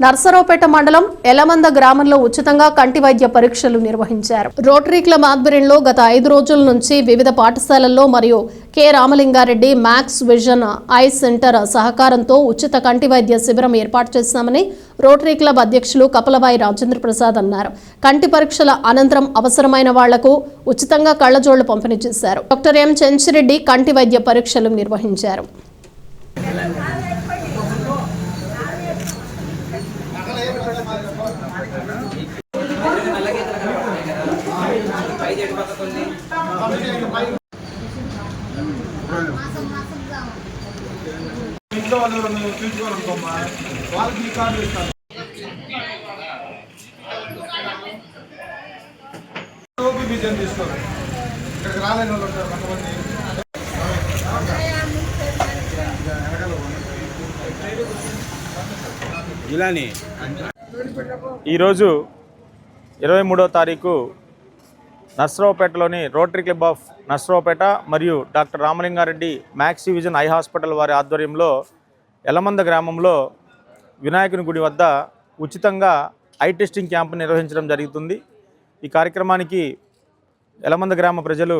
నర్సరావుపేట మండలం ఎలమంద గ్రామంలో ఉచితంగా కంటి వైద్య పరీక్షలు నిర్వహించారు. రోటరీ క్లబ్ ఆధ్వర్యంలో గత ఐదు రోజుల నుంచి వివిధ పాఠశాలల్లో మరియు K. Ramalingareddy max vision eye centre సహకారంతో ఉచిత కంటి వైద్య శిబిరం ఏర్పాటు చేశామని రోటరీ క్లబ్ అధ్యక్షులు కపలబాయి రాజేంద్ర ప్రసాద్ అన్నారు. కంటి పరీక్షల అనంతరం అవసరమైన వాళ్ళకు ఉచితంగా కళ్ళజోళ్ళు పంపిణీ చేశారు. Doctor M. చెంచిరెడ్డి కంటి వైద్య పరీక్షలు నిర్వహించారు. ఇంట్లో వాళ్ళు తీసుకోవాలనుకోమ్మా వాళ్ళకి ఈ కార్డు ఇస్తాను. ఓపీ విజన్ తీసుకోరు ఇక్కడికి రాలేని వాళ్ళు ఉంటారు కొంతమంది. ఇలాని ఈరోజు ఇరవై మూడో తారీఖు నర్సరావుపేటలోని రోటరీ క్లబ్ ఆఫ్ నర్సరావుపేట మరియు doctor Ramalingareddy maxi vision eye hospital వారి ఆధ్వర్యంలో ఎలమంద గ్రామంలో వినాయకుని గుడి వద్ద ఉచితంగా ఐ టెస్టింగ్ క్యాంపు నిర్వహించడం జరుగుతుంది. ఈ కార్యక్రమానికి ఎలమంద గ్రామ ప్రజలు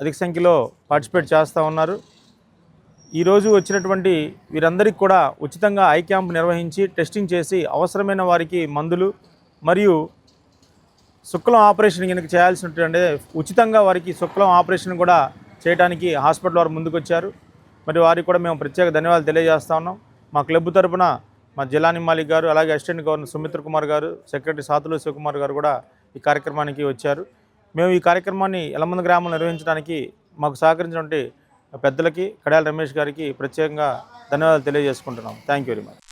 అధిక సంఖ్యలో పార్టిసిపేట్ చేస్తూ ఉన్నారు. ఈరోజు వచ్చినటువంటి వీరందరికీ కూడా ఉచితంగా ఐ క్యాంప్ నిర్వహించి టెస్టింగ్ చేసి అవసరమైన వారికి మందులు మరియు శుక్లం ఆపరేషన్ కనుక చేయాల్సినటువంటి ఉచితంగా వారికి శుక్లం ఆపరేషన్ కూడా చేయడానికి హాస్పిటల్ వారు ముందుకొచ్చారు. మరి వారికి కూడా మేము ప్రత్యేక ధన్యవాదాలు తెలియజేస్తా ఉన్నాం. మా క్లబ్ తరపున మా జిలాని మాలిక్ గారు అలాగే అసిస్టెంట్ గవర్నర్ సుమిత్ర కుమార్ గారు సెక్రటరీ సాతులు శివకుమార్ గారు కూడా ఈ కార్యక్రమానికి వచ్చారు. మేము ఈ కార్యక్రమాన్ని ఎలమంద గ్రామంలో నిర్వహించడానికి మాకు సహకరించినటువంటి పెద్దలకి కడాల రమేష్ గారికి ప్రత్యేకంగా ధన్యవాదాలు తెలియజేసుకుంటున్నాం. Thank you very much